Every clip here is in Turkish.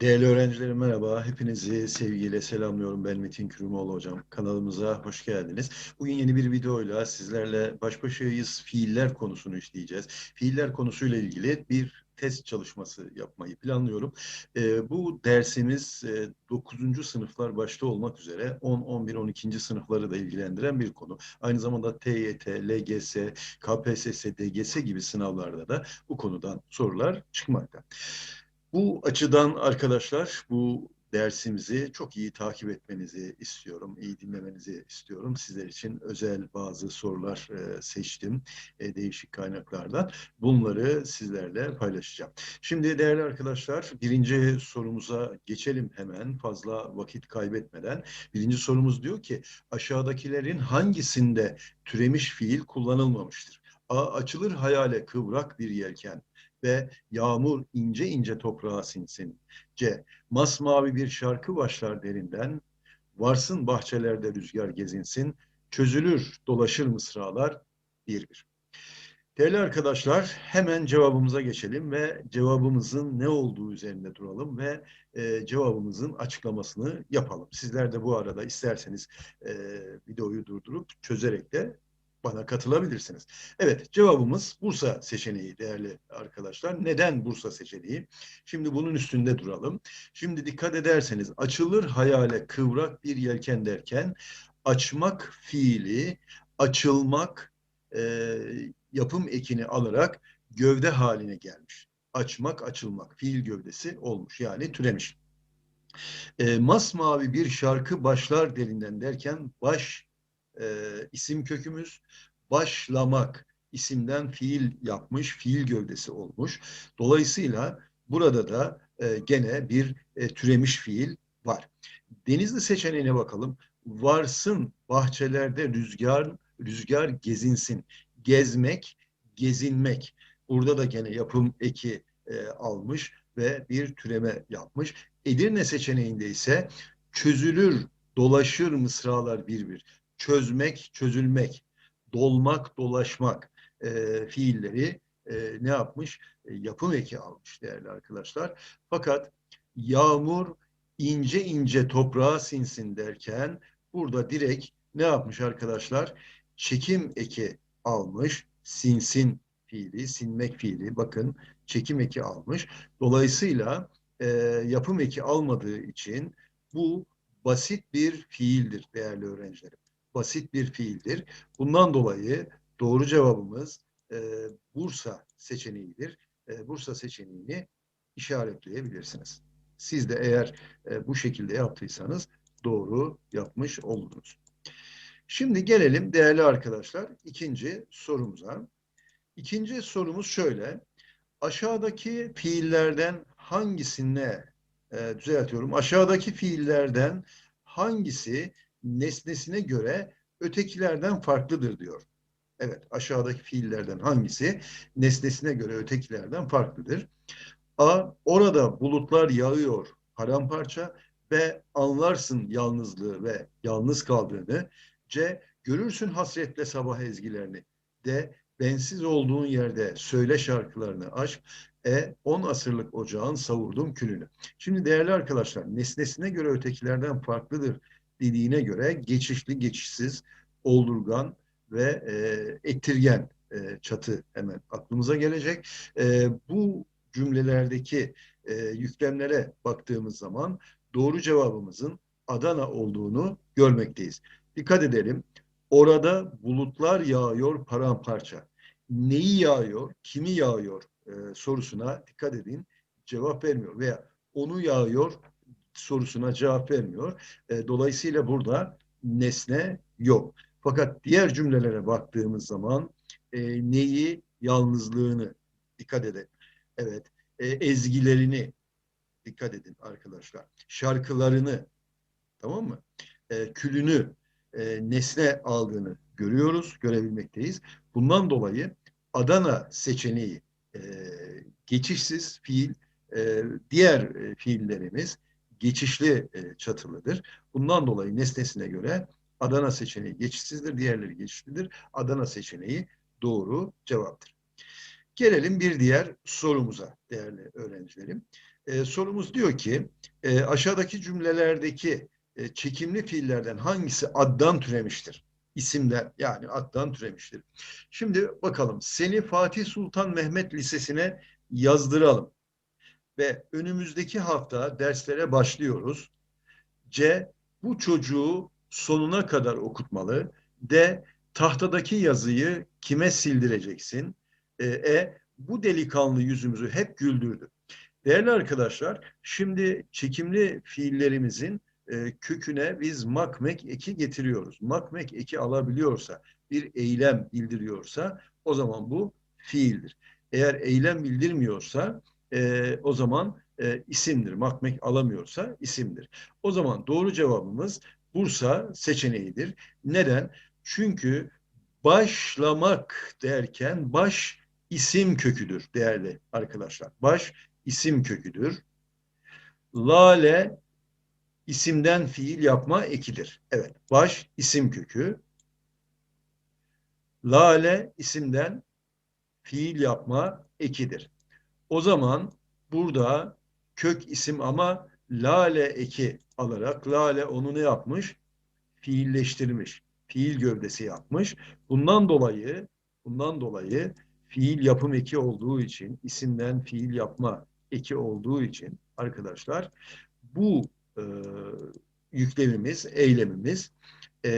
Değerli öğrencilerim merhaba. Hepinizi sevgiyle selamlıyorum. Ben Metin Kürümoğlu hocam. Kanalımıza hoş geldiniz. Bugün yeni bir videoyla sizlerle baş başayız. Fiiller konusunu işleyeceğiz. Fiiller konusuyla ilgili bir test çalışması yapmayı planlıyorum. E, bu dersimiz e, 9. sınıflar başta olmak üzere 10, 11, 12. sınıfları da ilgilendiren bir konu. Aynı zamanda TYT, LGS, KPSS, DGS gibi sınavlarda da bu konudan sorular çıkmakta. Bu açıdan arkadaşlar bu dersimizi çok iyi takip etmenizi istiyorum, iyi dinlemenizi istiyorum. Sizler için özel bazı sorular e, seçtim e, değişik kaynaklardan. Bunları sizlerle paylaşacağım. Şimdi değerli arkadaşlar birinci sorumuza geçelim hemen fazla vakit kaybetmeden. Birinci sorumuz diyor ki aşağıdakilerin hangisinde türemiş fiil kullanılmamıştır? A. Açılır hayale kıvrak bir yelken ve yağmur ince ince toprağa sinsin. C. Masmavi bir şarkı başlar derinden, varsın bahçelerde rüzgar gezinsin, çözülür dolaşır mısralar bir bir. Değerli arkadaşlar hemen cevabımıza geçelim ve cevabımızın ne olduğu üzerinde duralım ve e, cevabımızın açıklamasını yapalım. Sizler de bu arada isterseniz e, videoyu durdurup çözerek de bana katılabilirsiniz. Evet cevabımız Bursa seçeneği değerli arkadaşlar. Neden Bursa seçeneği? Şimdi bunun üstünde duralım. Şimdi dikkat ederseniz açılır hayale kıvrak bir yelken derken açmak fiili açılmak e, yapım ekini alarak gövde haline gelmiş. Açmak açılmak fiil gövdesi olmuş yani türemiş. E, masmavi bir şarkı başlar derinden derken baş e, isim kökümüz. Başlamak isimden fiil yapmış, fiil gövdesi olmuş. Dolayısıyla burada da e, gene bir e, türemiş fiil var. Denizli seçeneğine bakalım. Varsın bahçelerde rüzgar rüzgar gezinsin. Gezmek, gezinmek. Burada da gene yapım eki e, almış ve bir türeme yapmış. Edirne seçeneğinde ise çözülür, dolaşır mısralar bir bir çözmek, çözülmek, dolmak, dolaşmak e, fiilleri e, ne yapmış? E, yapım eki almış değerli arkadaşlar. Fakat yağmur ince ince toprağa sinsin derken burada direkt ne yapmış arkadaşlar? Çekim eki almış, sinsin fiili, sinmek fiili bakın çekim eki almış. Dolayısıyla e, yapım eki almadığı için bu basit bir fiildir değerli öğrencilerim basit bir fiildir. Bundan dolayı doğru cevabımız e, Bursa seçeneğidir. E, Bursa seçeneğini işaretleyebilirsiniz. Siz de eğer e, bu şekilde yaptıysanız doğru yapmış oldunuz. Şimdi gelelim değerli arkadaşlar ikinci sorumuza. İkinci sorumuz şöyle. Aşağıdaki fiillerden hangisine e, düzeltiyorum. Aşağıdaki fiillerden hangisi nesnesine göre ötekilerden farklıdır diyor. Evet aşağıdaki fiillerden hangisi nesnesine göre ötekilerden farklıdır? A. Orada bulutlar yağıyor paramparça. B. Anlarsın yalnızlığı ve yalnız kaldığını. C. Görürsün hasretle sabah ezgilerini. D. Bensiz olduğun yerde söyle şarkılarını aşk. E. On asırlık ocağın savurdum külünü. Şimdi değerli arkadaşlar nesnesine göre ötekilerden farklıdır dediğine göre geçişli, geçişsiz, oldurgan ve e, ettirgen e, çatı hemen aklımıza gelecek. E, bu cümlelerdeki e, yüklemlere baktığımız zaman doğru cevabımızın Adana olduğunu görmekteyiz. Dikkat edelim. Orada bulutlar yağıyor paramparça. Neyi yağıyor, kimi yağıyor e, sorusuna dikkat edin. Cevap vermiyor veya onu yağıyor, sorusuna cevap vermiyor. E, dolayısıyla burada nesne yok. Fakat diğer cümlelere baktığımız zaman e, neyi, yalnızlığını dikkat edin. Evet, e, ezgilerini dikkat edin arkadaşlar. Şarkılarını, tamam mı? E, külünü, e, nesne aldığını görüyoruz, görebilmekteyiz. Bundan dolayı Adana seçeneği e, geçişsiz fiil, e, diğer e, fiillerimiz geçişli e, çatılıdır. Bundan dolayı nesnesine göre Adana seçeneği geçişsizdir, diğerleri geçişlidir. Adana seçeneği doğru cevaptır. Gelelim bir diğer sorumuza değerli öğrencilerim. Ee, sorumuz diyor ki e, aşağıdaki cümlelerdeki e, çekimli fiillerden hangisi addan türemiştir? İsimden yani addan türemiştir. Şimdi bakalım seni Fatih Sultan Mehmet Lisesi'ne yazdıralım. Ve önümüzdeki hafta derslere başlıyoruz. C. Bu çocuğu sonuna kadar okutmalı. D. Tahtadaki yazıyı kime sildireceksin? E, e bu delikanlı yüzümüzü hep güldürdü. Değerli arkadaşlar, şimdi çekimli fiillerimizin e, köküne biz makmek eki getiriyoruz. Makmek eki alabiliyorsa, bir eylem bildiriyorsa o zaman bu fiildir. Eğer eylem bildirmiyorsa e, o zaman e, isimdir. Makmek alamıyorsa isimdir. O zaman doğru cevabımız Bursa seçeneğidir. Neden? Çünkü başlamak derken baş isim köküdür değerli arkadaşlar. Baş isim köküdür. Lale isimden fiil yapma ekidir. Evet, baş isim kökü. Lale isimden fiil yapma ekidir. O zaman burada kök isim ama lale eki alarak lale onu ne yapmış? Fiilleştirmiş. Fiil gövdesi yapmış. Bundan dolayı bundan dolayı fiil yapım eki olduğu için isimden fiil yapma eki olduğu için arkadaşlar bu e, yüklemimiz, eylemimiz e,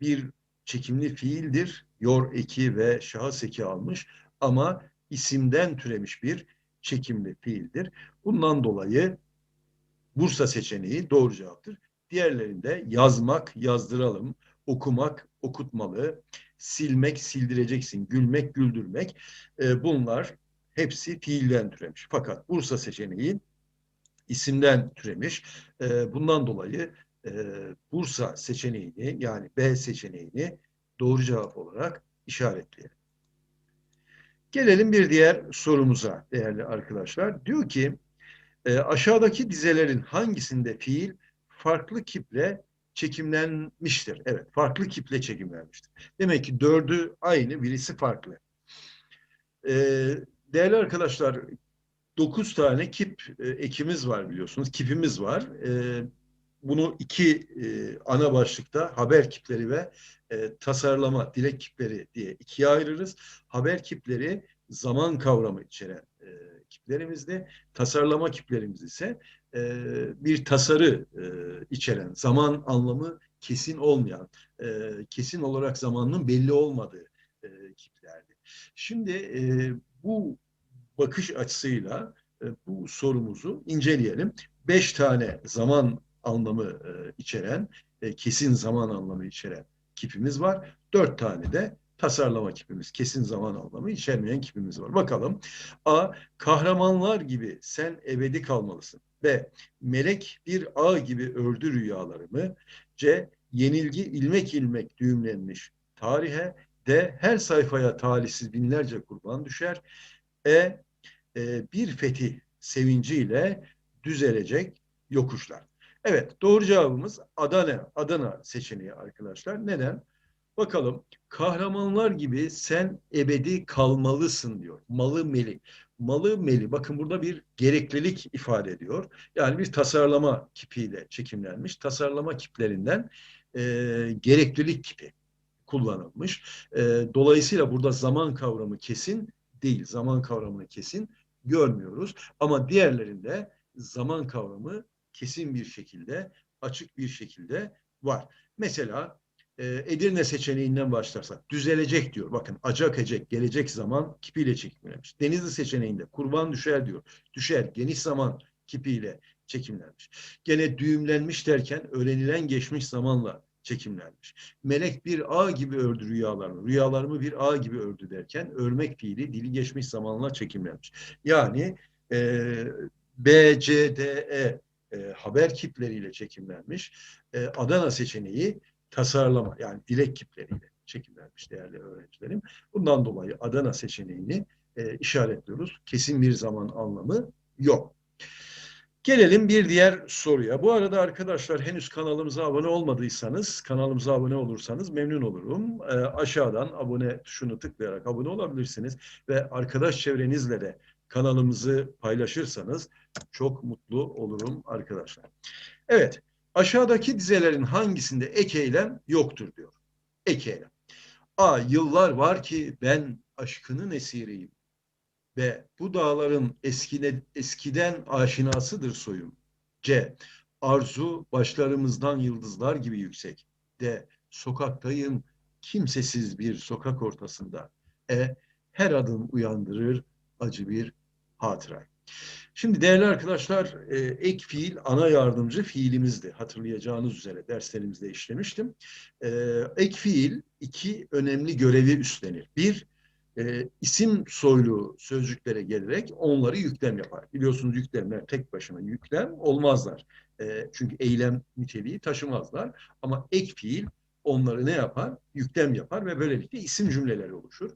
bir çekimli fiildir. Yor eki ve şahıs eki almış ama isimden türemiş bir çekimli fiildir. Bundan dolayı Bursa seçeneği doğru cevaptır. Diğerlerinde yazmak, yazdıralım, okumak, okutmalı, silmek, sildireceksin, gülmek, güldürmek. E, bunlar hepsi fiilden türemiş. Fakat Bursa seçeneği isimden türemiş. E, bundan dolayı e, Bursa seçeneğini yani B seçeneğini doğru cevap olarak işaretleyelim. Gelelim bir diğer sorumuza değerli arkadaşlar. Diyor ki e, aşağıdaki dizelerin hangisinde fiil farklı kiple çekimlenmiştir? Evet, farklı kiple çekimlenmiştir. Demek ki dördü aynı, birisi farklı. E, değerli arkadaşlar, dokuz tane kip e, ekimiz var biliyorsunuz, kipimiz var. E, bunu iki e, ana başlıkta haber kipleri ve e, tasarlama, dilek kipleri diye ikiye ayırırız. Haber kipleri zaman kavramı içeren e, kiplerimizde, tasarlama kiplerimiz ise e, bir tasarı e, içeren, zaman anlamı kesin olmayan, e, kesin olarak zamanın belli olmadığı e, kiplerdi. Şimdi e, bu bakış açısıyla e, bu sorumuzu inceleyelim. Beş tane zaman anlamı e, içeren, e, kesin zaman anlamı içeren kipimiz var. Dört tane de tasarlama kipimiz, kesin zaman anlamı içermeyen kipimiz var. Bakalım. A. Kahramanlar gibi sen ebedi kalmalısın. B. Melek bir ağ gibi ördü rüyalarımı. C. Yenilgi ilmek ilmek düğümlenmiş tarihe. D. Her sayfaya talihsiz binlerce kurban düşer. E. e bir fetih sevinciyle düzelecek yokuşlar. Evet doğru cevabımız Adana, Adana seçeneği arkadaşlar. Neden? Bakalım kahramanlar gibi sen ebedi kalmalısın diyor. Malı meli. Malı meli. Bakın burada bir gereklilik ifade ediyor. Yani bir tasarlama kipiyle çekimlenmiş. Tasarlama kiplerinden e, gereklilik kipi kullanılmış. E, dolayısıyla burada zaman kavramı kesin değil. Zaman kavramını kesin görmüyoruz. Ama diğerlerinde zaman kavramı kesin bir şekilde, açık bir şekilde var. Mesela e, Edirne seçeneğinden başlarsak düzelecek diyor. Bakın acak ecek gelecek zaman kipiyle çekimlenmiş. Denizli seçeneğinde kurban düşer diyor. Düşer geniş zaman kipiyle çekimlenmiş. Gene düğümlenmiş derken öğrenilen geçmiş zamanla çekimlenmiş. Melek bir ağ gibi ördü rüyalarımı. Rüyalarımı bir ağ gibi ördü derken örmek fiili dili geçmiş zamanla çekimlenmiş. Yani e, B, C, D, E e, haber kipleriyle çekimlenmiş. E, Adana seçeneği tasarlama yani dilek kipleriyle çekimlenmiş değerli öğrencilerim. Bundan dolayı Adana seçeneğini e, işaretliyoruz. Kesin bir zaman anlamı yok. Gelelim bir diğer soruya. Bu arada arkadaşlar henüz kanalımıza abone olmadıysanız, kanalımıza abone olursanız memnun olurum. Ee, aşağıdan abone tuşunu tıklayarak abone olabilirsiniz ve arkadaş çevrenizle de kanalımızı paylaşırsanız çok mutlu olurum arkadaşlar. Evet, aşağıdaki dizelerin hangisinde ek eylem yoktur diyor. Ek eylem. A. Yıllar var ki ben aşkının esiriyim ve bu dağların eskine, eskiden aşinasıdır soyum. C. Arzu başlarımızdan yıldızlar gibi yüksek. D. Sokaktayım kimsesiz bir sokak ortasında. E. Her adım uyandırır acı bir hatıra. Şimdi değerli arkadaşlar e, ek fiil ana yardımcı fiilimizdi. Hatırlayacağınız üzere derslerimizde işlemiştim. E, ek fiil iki önemli görevi üstlenir. Bir, e, isim soylu sözcüklere gelerek onları yüklem yapar. Biliyorsunuz yüklemler tek başına yüklem olmazlar. Çünkü eylem niteliği taşımazlar. Ama ek fiil onları ne yapar? Yüklem yapar ve böylelikle isim cümleleri oluşur.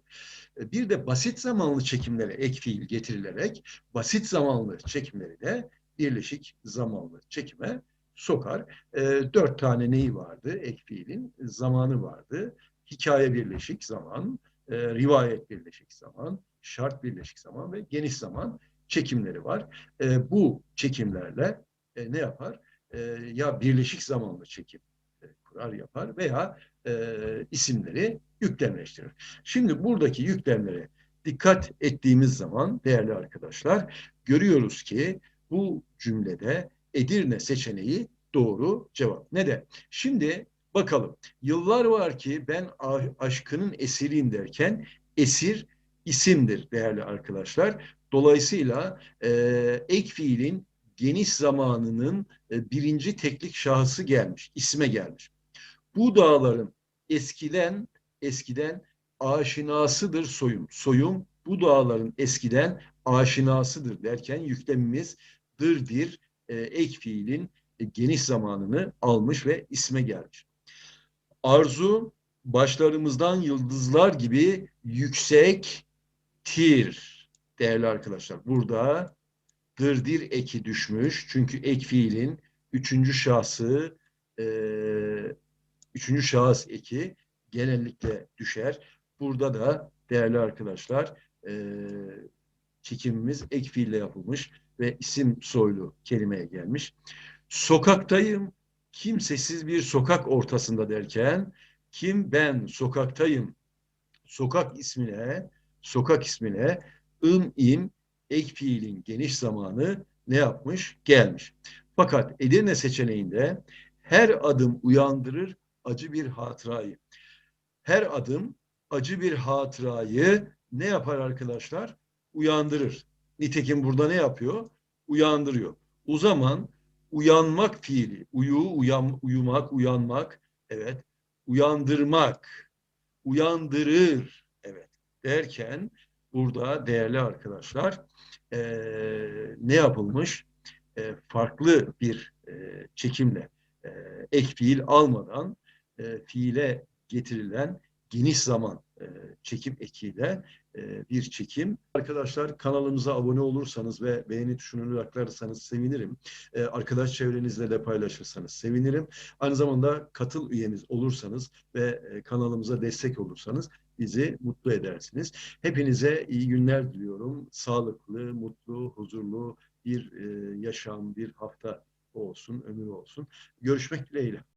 E, bir de basit zamanlı çekimlere ek fiil getirilerek basit zamanlı çekimleri de birleşik zamanlı çekime sokar. E, dört tane neyi vardı ek fiilin? Zamanı vardı. Hikaye birleşik zaman, e, rivayet birleşik zaman, şart birleşik zaman ve geniş zaman çekimleri var. E, bu çekimlerle e, ne yapar? E, ya birleşik zamanlı çekim kurar yapar veya e, isimleri yüklemleştirir. Şimdi buradaki yüklemlere dikkat ettiğimiz zaman değerli arkadaşlar görüyoruz ki bu cümlede Edirne seçeneği doğru cevap. Neden? Şimdi bakalım. Yıllar var ki ben aşkının esiriyim derken esir isimdir değerli arkadaşlar. Dolayısıyla e, ek fiilin geniş zamanının e, birinci teklik şahısı gelmiş, isme gelmiş. Bu dağların eskiden eskiden aşinasıdır soyum. Soyum bu dağların eskiden aşinasıdır derken yüklemimiz dırdir e, ek fiilin e, geniş zamanını almış ve isme gelmiş. Arzu başlarımızdan yıldızlar gibi yüksektir değerli arkadaşlar. Burada dırdir eki düşmüş. Çünkü ek fiilin üçüncü şahsı e, üçüncü şahıs eki genellikle düşer. Burada da değerli arkadaşlar e, çekimimiz ek fiille yapılmış ve isim soylu kelimeye gelmiş. Sokaktayım, kimsesiz bir sokak ortasında derken kim ben sokaktayım sokak ismine sokak ismine ım im ek fiilin geniş zamanı ne yapmış? Gelmiş. Fakat Edirne seçeneğinde her adım uyandırır acı bir hatırayı. Her adım acı bir hatırayı ne yapar arkadaşlar? Uyandırır. Nitekim burada ne yapıyor? Uyandırıyor. O zaman uyanmak fiili, uyu, uyan, uyumak, uyanmak, evet, uyandırmak, uyandırır, evet derken burada değerli arkadaşlar e, ne yapılmış? E, farklı bir e, çekimle e, ek fiil almadan e, fiile getirilen geniş zaman e, çekim ekiyle e, bir çekim. Arkadaşlar kanalımıza abone olursanız ve beğeni tuşunu tıklarsanız sevinirim. E, arkadaş çevrenizle de paylaşırsanız sevinirim. Aynı zamanda katıl üyemiz olursanız ve e, kanalımıza destek olursanız bizi mutlu edersiniz. Hepinize iyi günler diliyorum. Sağlıklı, mutlu, huzurlu bir e, yaşam, bir hafta olsun, ömür olsun. Görüşmek dileğiyle.